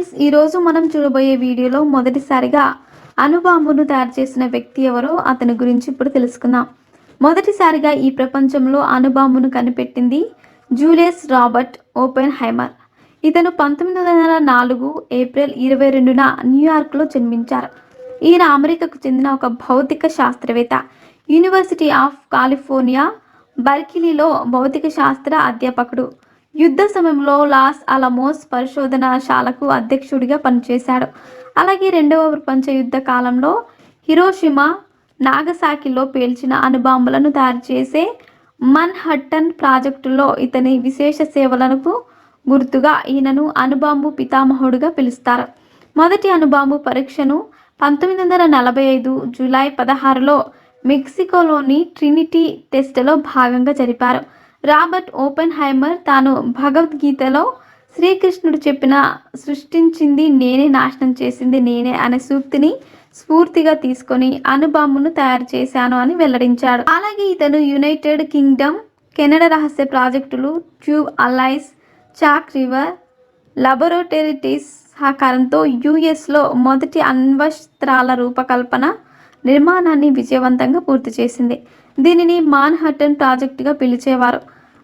Friends ఈరోజు మనం చూడబోయే వీడియోలో మొదటిసారిగా అణుబాంబును తయారు చేసిన వ్యక్తి ఎవరో అతని గురించి ఇప్పుడు తెలుసుకుందాం. మొదటిసారిగా ఈ ప్రపంచంలో అణుబాంబును కనిపెట్టింది జూలియస్ రాబర్ట్ ఓపెన్ హైమర్ ఇతను పంతొమ్మిది వందల నాలుగు ఏప్రిల్ ఇరవై రెండున న్యూయార్క్లో జన్మించారు. ఈయన అమెరికాకు చెందిన ఒక భౌతిక శాస్త్రవేత్త. యూనివర్సిటీ ఆఫ్ కాలిఫోర్నియా బర్కిలీలో భౌతిక శాస్త్ర అధ్యాపకుడు. యుద్ధ సమయంలో లాస్ అలమోస్ పరిశోధనశాలకు అధ్యక్షుడిగా పనిచేశాడు. అలాగే రెండవ ప్రపంచ యుద్ధ కాలంలో హిరోషిమా నాగసాకిలో పేల్చిన అణుబాంబులను తయారు చేసే మన్హట్టన్ ప్రాజెక్టులో ఇతని విశేష సేవలకు గుర్తుగా ఈయనను అణుబాంబు పితామహుడుగా పిలుస్తారు. మొదటి అణుబాంబు పరీక్షను పంతొమ్మిది వందల నలభై ఐదు జూలై పదహారులో మెక్సికోలోని ట్రినిటీ టెస్ట్లో భాగంగా జరిపారు. రాబర్ట్ ఓపెన్ హైమర్ తాను భగవద్గీతలో శ్రీకృష్ణుడు చెప్పిన సృష్టించింది నేనే నాశనం చేసింది నేనే అనే సూక్తిని స్ఫూర్తిగా తీసుకొని అనుబామును తయారు చేశాను అని వెల్లడించాడు. అలాగే ఇతను యునైటెడ్ కింగ్డమ్ కెనడా రహస్య ప్రాజెక్టులు Tube Alloys Chalk River Laboratories సహకారంతో యుఎస్లో మొదటి అణ్వస్త్రాల రూపకల్పన నిర్మాణాన్ని విజయవంతంగా పూర్తి చేసింది. దీనిని మాన్హట్టన్ ప్రాజెక్టుగా పిలిచేవారు.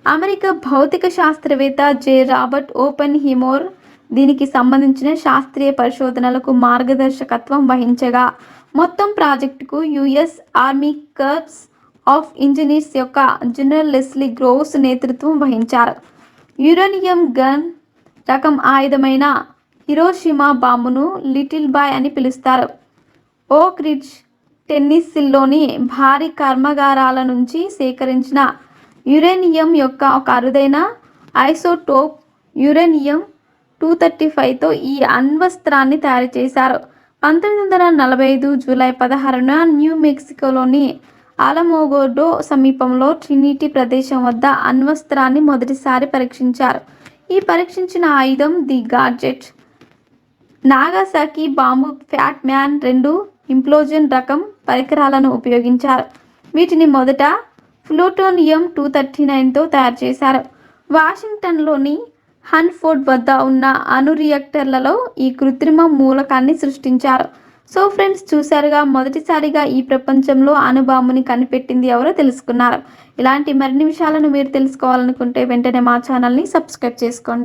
అమెరికా భౌతిక శాస్త్రవేత్త జే. రాబర్ట్ ఓపెన్ హిమోర్ దీనికి సంబంధించిన శాస్త్రీయ పరిశోధనలకు మార్గదర్శకత్వం వహించగా మొత్తం ప్రాజెక్టుకు US Army Corps of Engineers యొక్క జనరల్ లెస్లీ గ్రోవ్స్ నేతృత్వం వహించారు. యురేనియం గన్ రకం ఆయుధమైన హిరోషిమా బాంబును లిటిల్ బాయ్ అని పిలుస్తారు. ఓక్ రిడ్జ్ టెన్నిస్సిల్లోని భారీ కర్మాగారాల నుంచి సేకరించిన యురేనియం యొక్క ఒక అరుదైన ఐసోటోప్ యురేనియం టూ థర్టీ ఫైవ్తో ఈ అణ్వస్త్రాన్ని తయారు చేశారు. పంతొమ్మిది వందల నలభై ఐదు జూలై పదహారున న్యూ మెక్సికోలోని ఆలమోగోడో సమీపంలో ట్రినిటీ ప్రదేశం వద్ద అణ్వస్త్రాన్ని మొదటిసారి పరీక్షించారు. ఈ పరీక్షించిన ఆయుధం the Gadget. Nagasaki bomb Fat Man రెండు ఇంప్లోజన్ రకం పరికరాలను ఉపయోగించారు. వీటిని మొదట ప్లూటోనియం టూ థర్టీ నైన్తో తయారు చేశారు. వాషింగ్టన్లోని హన్ఫోర్డ్ వద్ద ఉన్న అణు రియాక్టర్లలో ఈ కృత్రిమ మూలకాన్ని సృష్టించారు. సో ఫ్రెండ్స్ చూసారుగా మొదటిసారిగా ఈ ప్రపంచంలో అణుబాంబుని కనిపెట్టింది ఎవరో తెలుసుకున్నారు. ఇలాంటి మరిన్ని విషయాలను మీరు తెలుసుకోవాలనుకుంటే వెంటనే మా ఛానల్ని సబ్స్క్రైబ్ చేసుకోండి.